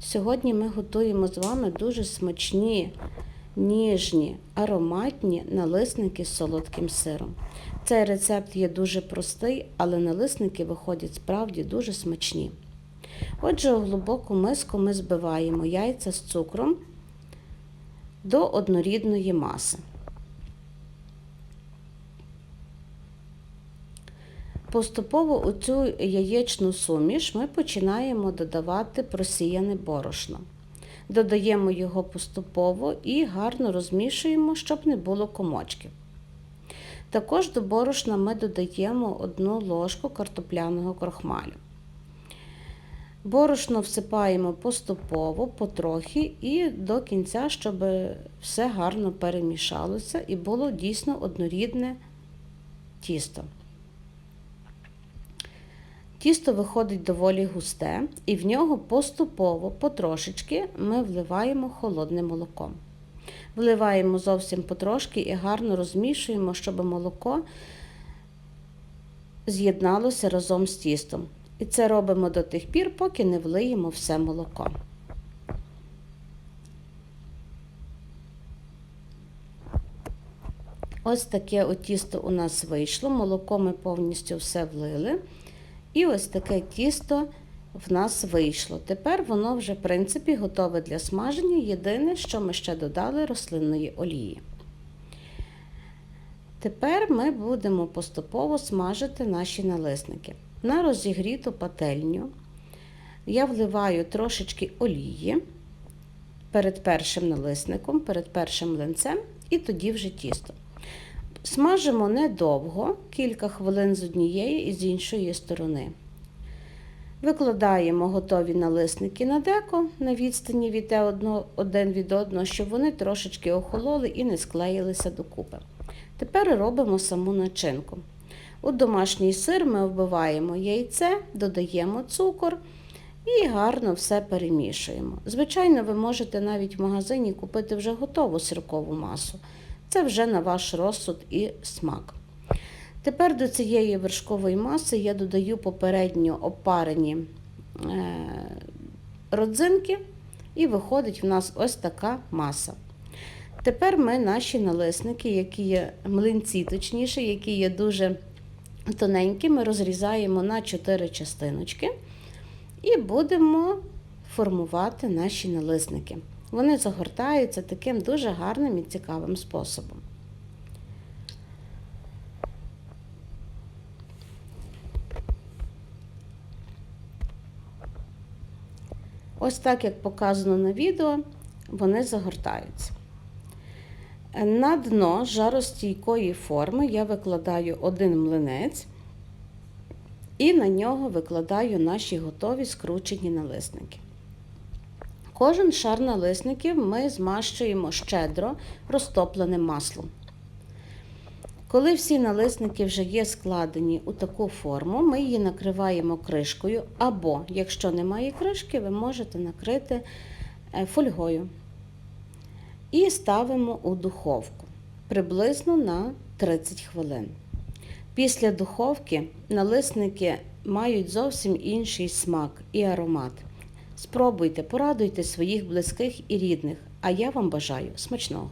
Сьогодні ми готуємо з вами дуже смачні, ніжні, ароматні налисники з солодким сиром. Цей рецепт є дуже простий, але налисники виходять справді дуже смачні. Отже, у глибоку миску ми збиваємо яйця з цукром до однорідної маси. Поступово у цю яєчну суміш ми починаємо додавати просіяне борошно. Додаємо його поступово і гарно розмішуємо, щоб не було комочків. Також до борошна ми додаємо одну ложку картопляного крохмалю. Борошно всипаємо поступово, потрохи і до кінця, щоб все гарно перемішалося і було дійсно однорідне тісто. Тісто виходить доволі густе, і в нього поступово, потрошечки, ми вливаємо холодне молоко. Вливаємо зовсім потрошки і гарно розмішуємо, щоб молоко з'єдналося разом з тістом. І це робимо до тих пір, поки не влиємо все молоко. Ось таке от тісто у нас вийшло, молоко ми повністю все влили. І ось таке тісто в нас вийшло. Тепер воно вже, в принципі, готове для смаження. Єдине, що ми ще додали рослинної олії. Тепер ми будемо поступово смажити наші налисники. На розігріту пательню я вливаю трошечки олії перед першим налисником, перед першим млинцем, і тоді вже тісто. Смажимо недовго, кілька хвилин з однієї і з іншої сторони. Викладаємо готові налисники на деко на відстані від один від одного, щоб вони трошечки охололи і не склеїлися докупи. Тепер робимо саму начинку. У домашній сир ми вбиваємо яйце, додаємо цукор і гарно все перемішуємо. Звичайно, ви можете навіть в магазині купити вже готову сиркову масу. Це вже на ваш розсуд і смак. Тепер до цієї вершкової маси я додаю попередньо опарені родзинки, і виходить в нас ось така маса. Тепер ми наші налисники, які є млинці, точніше, які є дуже тоненькі, ми розрізаємо на 4 частиночки і будемо формувати наші налисники. Вони загортаються таким дуже гарним і цікавим способом. Ось так, як показано на відео, вони загортаються. На дно жаростійкої форми я викладаю один млинець і на нього викладаю наші готові скручені налисники. Кожен шар налисників ми змащуємо щедро розтопленим маслом. Коли всі налисники вже є складені у таку форму, ми її накриваємо кришкою, або, якщо немає кришки, ви можете накрити фольгою. І ставимо у духовку приблизно на 30 хвилин. Після духовки налисники мають зовсім інший смак і аромат. Спробуйте, порадуйте своїх близьких і рідних, а я вам бажаю смачного!